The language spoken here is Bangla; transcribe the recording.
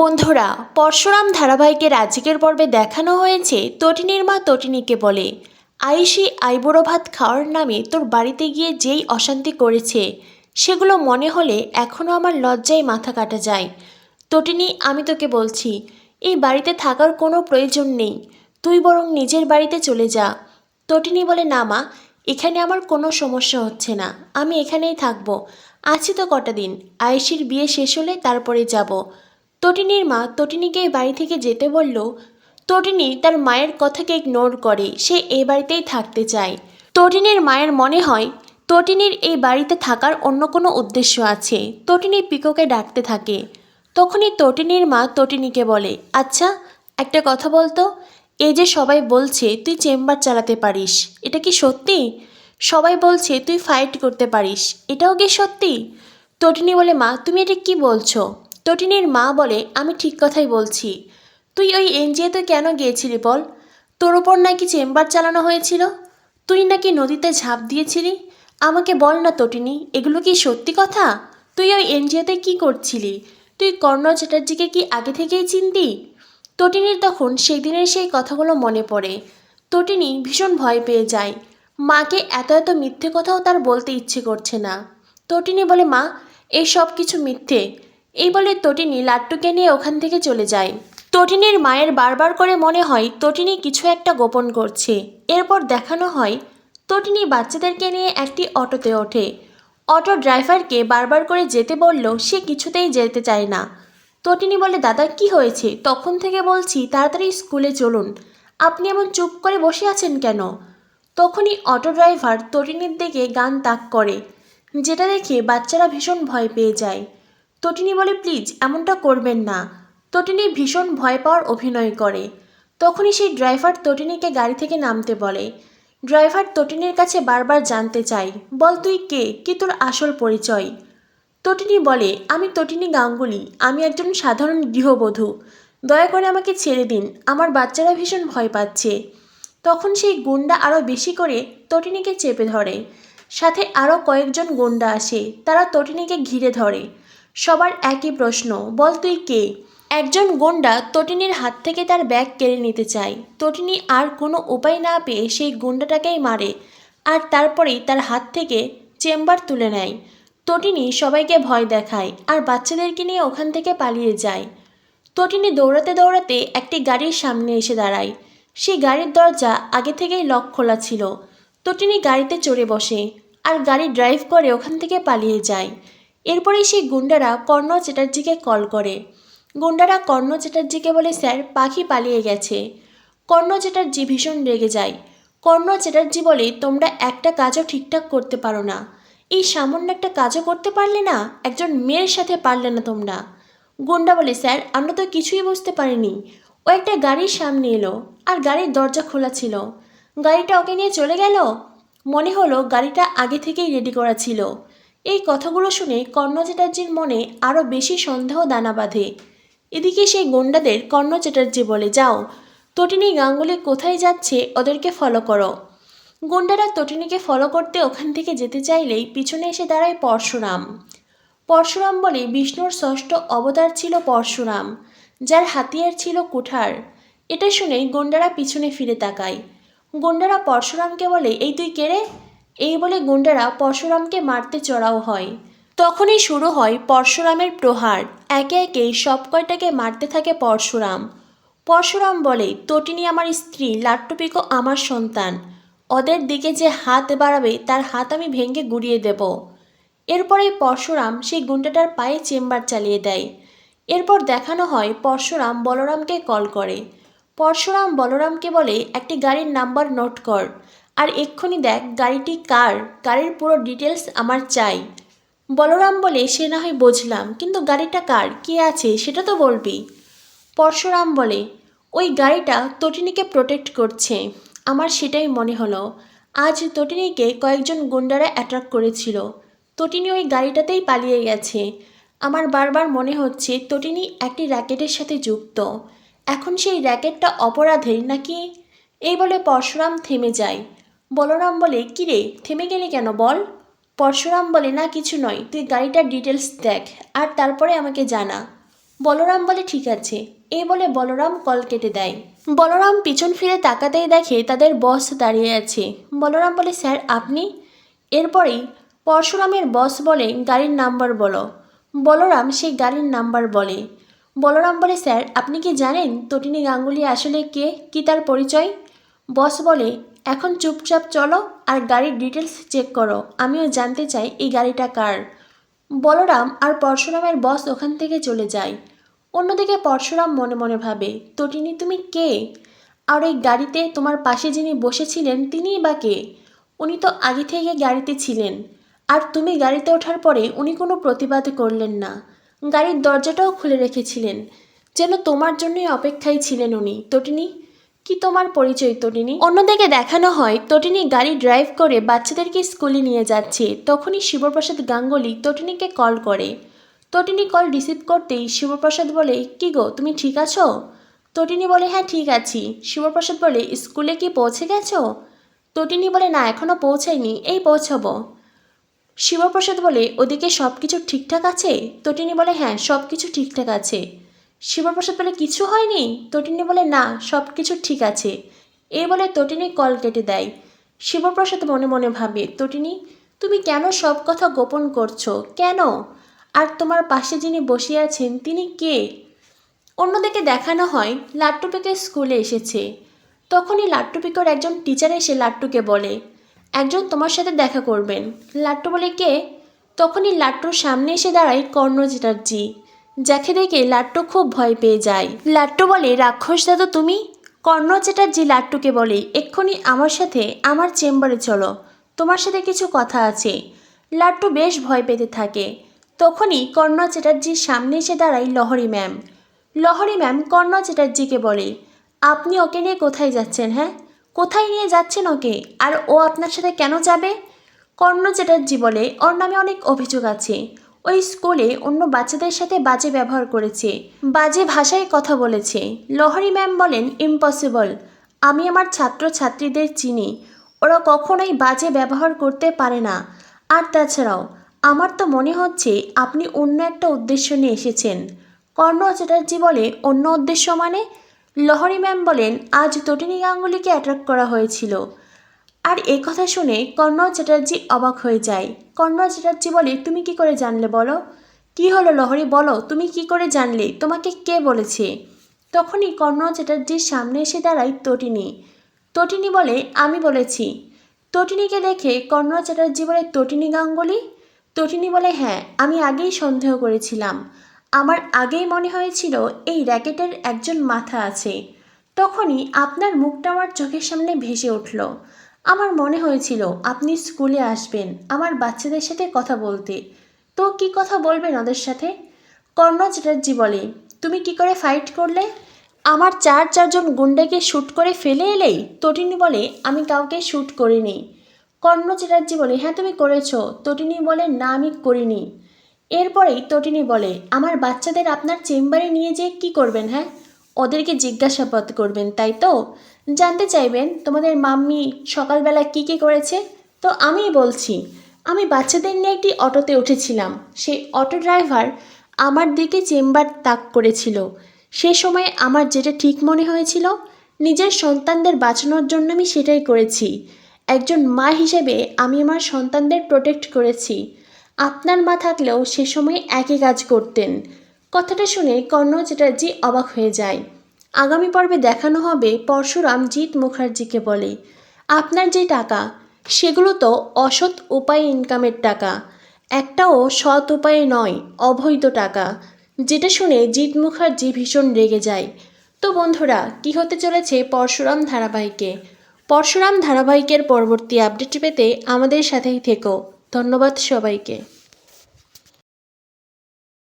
বন্ধুরা, পরশুরাম ধারাবাহিকের আজকের পর্বে দেখানো হয়েছে তটিনীর মা তটিনীকে বলে। আইসি আইবুড়ো ভাত খাওয়ার নামে তোর বাড়িতে গিয়ে যেই অশান্তি করেছে, সেগুলো মনে হলে এখনও আমার লজ্জায় মাথা কাটা যায়। তটিনী, আমি তোকে বলছি, এই বাড়িতে থাকার কোনো প্রয়োজন নেই, তুই বরং নিজের বাড়িতে চলে যা। তটিনী বলে, না মা, এখানে আমার কোনো সমস্যা হচ্ছে না, আমি এখানেই থাকব। আছি তো কটা দিন, আয়েশির বিয়ে শেষ হলে তারপরে যাব। তটিনীর মা তটিনীকে বাড়ি থেকে যেতে বলল, তটিনী তার মায়ের কথাকে ইগনোর করে, সে এই বাড়িতেই থাকতে চায়। তটিনীর মায়ের মনে হয়, তটিনীর এই বাড়িতে থাকার অন্য কোনো উদ্দেশ্য আছে। তটিনী পিকোকে ডাকতে থাকে। তখনই তটিনীর মা তটিনীকে বলে আচ্ছা একটা কথা বলতো? এই যে সবাই বলছে তুই চেম্বার চালাতে পারিস, এটা কি সত্যি? সবাই বলছে তুই ফাইট করতে পারিস, এটাও কি সত্যি? তটিনী বলে, মা, তুমি এটা কি বলছো? তটিনীর মা বলে, আমি ঠিক কথাই বলছি। তুই ওই এনজিওতে কেন গিয়েছিলি বল? তোর ওপর নাকি চেম্বার চালানো হয়েছিল? তুই নাকি নদীতে ঝাঁপ দিয়েছিলি? আমাকে বল না তটিনী, এগুলো কি সত্যি কথা? তুই ওই এনজিওতে কি করছিলি? তুই কর্ণ চ্যাটার্জিকে কি আগে থেকেই চিনতি? তটিনীর তখন সেই দিনের সেই কথাগুলো মনে পড়ে। তটিনী ভীষণ ভয় পেয়ে যায়। মাকে এত এত মিথ্যে কথাও তার বলতে ইচ্ছে করছে না। তটিনী বলে, মা, এই সব কিছু মিথ্যে। এই বলে তটিনী লাট্টুকে নিয়ে ওখান থেকে চলে যায়। তটিনীর মায়ের বারবার করে মনে হয় তটিনী কিছু একটা গোপন করছে। এরপর দেখানো হয়, তটিনী বাচ্চাদেরকে নিয়ে একটি অটোতে ওঠে। অটো ড্রাইভারকে বারবার করে যেতে বলল সে কিছুতেই যেতে চায় না। তটিনী বলে, দাদা, কি হয়েছে? তখন থেকে বলছি, তাড়াতাড়ি স্কুলে চলুন। আপনি এমন চুপ করে বসে আছেন কেন? তখনই অটো ড্রাইভার তটিনীর দিকে গান তাক করে, যেটা দেখে বাচ্চারা ভীষণ ভয় পেয়ে যায়। তটিনী বলে, প্লিজ, এমনটা করবেন না। তটিনী ভীষণ ভয় পাওয়ার অভিনয় করে। তখনই সেই ড্রাইভার তটিনীকে গাড়ি থেকে নামতে বলে। ড্রাইভার তটিনীর কাছে বারবার জানতে চাই বল তুই কে? কি তোর আসল পরিচয়? তটিনী বলে, আমি তটিনী গাঙ্গুলি, আমি একজন সাধারণ গৃহবধূ। দয়া করে আমাকে ছেড়ে দিন, আমার বাচ্চারা ভীষণ ভয় পাচ্ছে। তখন সেই গুন্ডা আরও বেশি করে তটিনীকে চেপে ধরে। সাথে আরও কয়েকজন গুন্ডা আসে, তারা তটিনীকে ঘিরে ধরে। সবার একই প্রশ্ন, বল তুই কে? একজন গুন্ডা তটিনীর হাত থেকে তার ব্যাগ কেড়ে নিতে চায়। তটিনী আর কোনো উপায় না পেয়ে সেই গুন্ডাটাকেই মারে আর তারপরেই তার হাত থেকে চেম্বার তুলে নেয়। তটিনী সবাইকে ভয় দেখায় আর বাচ্চাদেরকে নিয়ে ওখান থেকে পালিয়ে যায়। তটিনী দৌড়াতে দৌড়াতে একটি গাড়ির সামনে এসে দাঁড়ায়। সেই গাড়ির দরজা আগে থেকেই লক খোলা ছিল। তটিনী গাড়িতে চড়ে বসে আর গাড়ি ড্রাইভ করে ওখান থেকে পালিয়ে যায়। এরপরেই সেই গুন্ডারা কর্ণ চ্যাটার্জিকে কল করে। গুন্ডারা কর্ণ চ্যাটার্জিকে বলে, স্যার, পাখি পালিয়ে গেছে। কর্ণ চ্যাটার্জি ভীষণ রেগে যায়। কর্ণ চ্যাটার্জি বলে, তোমরা একটা কাজও ঠিকঠাক করতে পারো না। এই সামান্য একটা কাজও করতে পারলে না, একজন মেয়ের সাথে পারলে না তোমরা। গুন্ডা বলে, স্যার, আমরা তো কিছুই বুঝতে পারিনি। ও একটা গাড়ির সামনে এলো, আর গাড়ির দরজা খোলা ছিল। গাড়িটা ওকে নিয়ে চলে গেল? মনে হলো গাড়িটা আগে থেকেই রেডি করা ছিল। এই কথাগুলো শুনে কর্ণ চ্যাটার্জির মনে আরও বেশি সন্দেহ দানা বাঁধে। এদিকে সেই গুন্ডাদের কর্ণ চ্যাটার্জি বলে, যাও, তটিনী গাঙ্গুলি কোথায় যাচ্ছে ওদেরকে ফলো করো। গুন্ডারা তটিনীকে ফলো করতে ওখান থেকে যেতে চাইলেই পিছনে এসে দাঁড়ায় পরশুরাম। পরশুরাম বলে, বিষ্ণুর ষষ্ঠ অবতার ছিল পরশুরাম, যার হাতিয়ার ছিল কুঠার। এটা শুনেই গুন্ডারা পিছনে ফিরে তাকায়। গুন্ডারা পরশুরামকে বলে, এই তুই কেড়ে এই বলে গুন্ডারা পরশুরামকে মারতে চড়াও হয়। তখনই শুরু হয় পরশুরামের প্রহার। একে একে সব কয়টাকে মারতে থাকে পরশুরাম। পরশুরাম বলে, তটিনী আমার স্ত্রী, লাট্টুপিকো আমার সন্তান। ওদের দিকে যে হাত বাড়াবে, তার হাত আমি ভেঙে গুড়িয়ে দেব। এরপরেই পরশুরাম সেই গুন্ডাটার পায়ে চেম্বার চালিয়ে দেয়। এরপর দেখানো হয় পরশুরাম বলরামকে কল করে। পরশুরাম বলরামকে বলে, একটি গাড়ির নাম্বার নোট কর। আর এক্ষুনি দেখ, গাড়িটি কার? গাড়ির পুরো ডিটেলস আমার চাই। বলরাম বলে, সে না হয় বুঝলাম, কিন্তু গাড়িটা কার? কে আছে? সেটা তো বলবি। পরশুরাম বলে, ওই গাড়িটা তটিনীকে প্রোটেক্ট করছে। আমার সেটাই মনে হলো। আজ তটিনীকে কয়েকজন গুন্ডারা অ্যাট্রাক্ট করেছিল। তটিনী ওই গাড়িটাতেই পালিয়ে গেছে। আমার বারবার মনে হচ্ছে তটিনী একটি র্যাকেটের সাথে যুক্ত। এখন সেই র্যাকেটটা অপরাধের নাকি? এই বলে পরশুরাম থেমে যায়। বলরাম বলে, কিরে, থেমে গেলে কেন বল? পরশুরাম বলে, না, কিছু নয়, তুই গাড়িটার ডিটেলস দেখ, আর তারপরে আমাকে জানা। বলরাম বলে, ঠিক আছে। এই বলে বলরাম কল কেটে দেয়। বলরাম পিছন ফিরে তাকাতেই দেখে তাদের বস দাঁড়িয়ে আছে। বলরাম বলে, স্যার, আপনি? এরপরেই পরশুরামের বস বলে, গাড়ির নাম্বার বলো। বলরাম সেই গাড়ির নাম্বার বলে। বলরাম বলে, স্যার, আপনি কি জানেন, তটিনী গাঙ্গুলি আসলে কে, কি তার পরিচয়? বস বলে এখন চুপচাপ চলো আর গাড়ির ডিটেলস চেক করো। আমিও জানতে চাই এই গাড়িটা কার। বলরাম আর পরশুরামের বস ওখান থেকে চলে যায়। অন্যদিকে পরশুরাম মনে মনে ভাবে, তটিনী, তুমি কে? আর এই গাড়িতে তোমার পাশে যিনি বসেছিলেন তিনিই বা কে? উনি তো আগে থেকে গাড়িতে ছিলেন। আর তুমি গাড়িতে ওঠার পরে উনি কোনো প্রতিবাদ করলেন না। গাড়ির দরজাটাও খুলে রেখেছিলেন। যেন তোমার জন্যই অপেক্ষায় ছিলেন উনি। তটিনী কি তোমার পরিচয় তটিনী অন্যদিকে দেখানো হয় তটিনী গাড়ি ড্রাইভ করে বাচ্চাদেরকে স্কুলে নিয়ে যাচ্ছে। তখনই শিবপ্রসাদ গাঙ্গুলি তটিনীকে কল করে। তটিনী কল রিসিভ করতেই শিবপ্রসাদ বলে, কি গো, তুমি ঠিক আছো? তটিনী বলে হ্যাঁ ঠিক আছি। শিবপ্রসাদ বলে, স্কুলে কি পৌঁছে গেছো? তটিনী বলে, না এখনও পৌঁছায়নি এই পৌঁছাবো। শিবপ্রসাদ বলে, ওদিকে সব কিছু ঠিকঠাক আছে? তটিনী বলে হ্যাঁ সব কিছু ঠিকঠাক আছে। শিবপ্রসাদ বলে, কিছু হয়নি? তটিনী বলে, না সব কিছু ঠিক আছে। এই বলে তটিনী কল কেটে দেয়। শিবপ্রসাদ মনে মনে ভাবে, তটিনী, তুমি কেন সব কথা গোপন করছ? কেন? আর তোমার পাশে যিনি বসে আছেন, তিনি কে? অন্যদিকে দেখানো হয়, লাট্টুপিকে স্কুলে এসেছে। তখনই লাট্টুপিকর একজন টিচার এসে লাট্টুকে বলে, একজন তোমার সাথে দেখা করবেন। লাট্টু বলে, কে? তখনই লাট্টুর সামনে এসে দাঁড়ায় কর্ণ চ্যাটার্জি। যাকে দেখে লাট্টু খুব ভয় পেয়ে যায়। লাট্টু বলে, রাক্ষস দাদু, তুমি? কর্ণ চ্যাটার্জি লাট্টুকে বলে, এক্ষুনি আমার সাথে, আমার চেম্বারে চলো। তোমার সাথে কিছু কথা আছে। লাট্টু বেশ ভয় পেতে থাকে। তখনই কর্ণ চ্যাটার্জির সামনে এসে দাঁড়ায় লহরী ম্যাম। লহরী ম্যাম কর্ণ চ্যাটার্জিকে বলে, আপনি ওকে নিয়ে কোথায় যাচ্ছেন হ্যাঁ? কোথায় নিয়ে যাচ্ছেন ওকে? আর ও আপনার সাথে কেন যাবে? কর্ণ চ্যাটার্জি বলে, ওর নামে অনেক অভিযোগ আছে। ওই স্কুলে অন্য বাচ্চাদের সাথে বাজে ব্যবহার করেছে। বাজে ভাষায় কথা বলেছে। লহরি ম্যাম বলেন, ইম্পসিবল। আমি আমার ছাত্র ছাত্রীদের চিনি। ওরা কখনোই বাজে ব্যবহার করতে পারে না। আর তাছাড়াও, আমার তো মনে হচ্ছে আপনি অন্য একটা উদ্দেশ্য নিয়ে এসেছেন। কর্ণ চ্যাটার্জি বলে, অন্য উদ্দেশ্য মানে? লহরি ম্যাম বলেন, আজ তটিনী গাঙ্গুলিকে অ্যাট্রাক্ট করা হয়েছিল। আর এই কথা শুনে কর্ণ চ্যাটার্জি অবাক হয়ে যায়। কর্ণ চ্যাটার্জি বলে, তুমি কি করে জানলে বলো? কি হলো লহরী, বলো? তুমি কি করে জানলে? তোমাকে কে বলেছে? তখনই কর্ণ চ্যাটার্জির সামনে এসে দাঁড়ায় তটিনী। তটিনী বলে, আমি বলেছি। তটিনীকে দেখে কর্ণ চ্যাটার্জি বলে, তটিনী গাঙ্গুলি? তটিনী বলে হ্যাঁ আমি আগেই সন্দেহ করেছিলাম। আমার আগেই মনে হয়েছিল এই র্যাকেটের একজন মাথা আছে। তখনই আপনার মুখটা আমার চোখের সামনে ভেসে উঠল। আমার মনে হয়েছিল, আপনি স্কুলে আসবেন, আমার বাচ্চাদের সাথে কথা বলতে। তো কি কথা বলবেন ওদের সাথে? কর্ণ চ্যাটার্জি বলে, তুমি কি করে ফাইট করলে? আমার চার চারজন গুন্ডাকে শ্যুট করে ফেলে এলেই? তটিনী বলে, আমি কাউকে শ্যুট করিনি। কর্ণ চ্যাটার্জি বলে হ্যাঁ তুমি করেছ। তটিনী বলে, না, আমি করিনি। এরপরেই তটিনী বলে, আমার বাচ্চাদের আপনার চেম্বারে নিয়ে যেয়ে কি করবেন হ্যাঁ? ওদেরকে জিজ্ঞাসাবাদ করবেন, তাই তো? জানতে চাইবেন তোমাদের মাম্মি সকালবেলা কি কি করেছে? তো আমিই বলছি, আমি বাচ্চাদের নিয়ে একটি অটোতে উঠেছিলাম। সেই অটো ড্রাইভার আমার দিকে চেম্বার তাক করেছিল। সে সময় আমার যেটা ঠিক মনে হয়েছিল, নিজের সন্তানদের বাঁচানোর জন্য আমি সেটাই করেছি। একজন মা হিসেবে আমি আমার সন্তানদের প্রোটেক্ট করেছি। আপনার মা থাকলেও সে সময় একই কাজ করতেন। কথাটা শুনে কর্ণ চ্যাটার্জি অবাক হয়ে যায়। আগামী পর্বে দেখানো হবে পরশুরাম জিৎ মুখার্জিকে বলে। আপনার যে টাকা, সেগুলো তো অসৎ উপায়ে ইনকামের টাকা। একটাও সৎ উপায়ে নয়, অবৈধ টাকা। যেটা শুনে জিৎ মুখার্জি ভীষণ রেগে যায়। তো বন্ধুরা, কি হতে চলেছে পরশুরাম ধারাবাহিকে? পরশুরাম ধারাবাহিকের পরবর্তী আপডেট পেতে আমাদের সাথেই থেকো। ধন্যবাদ সবাইকে।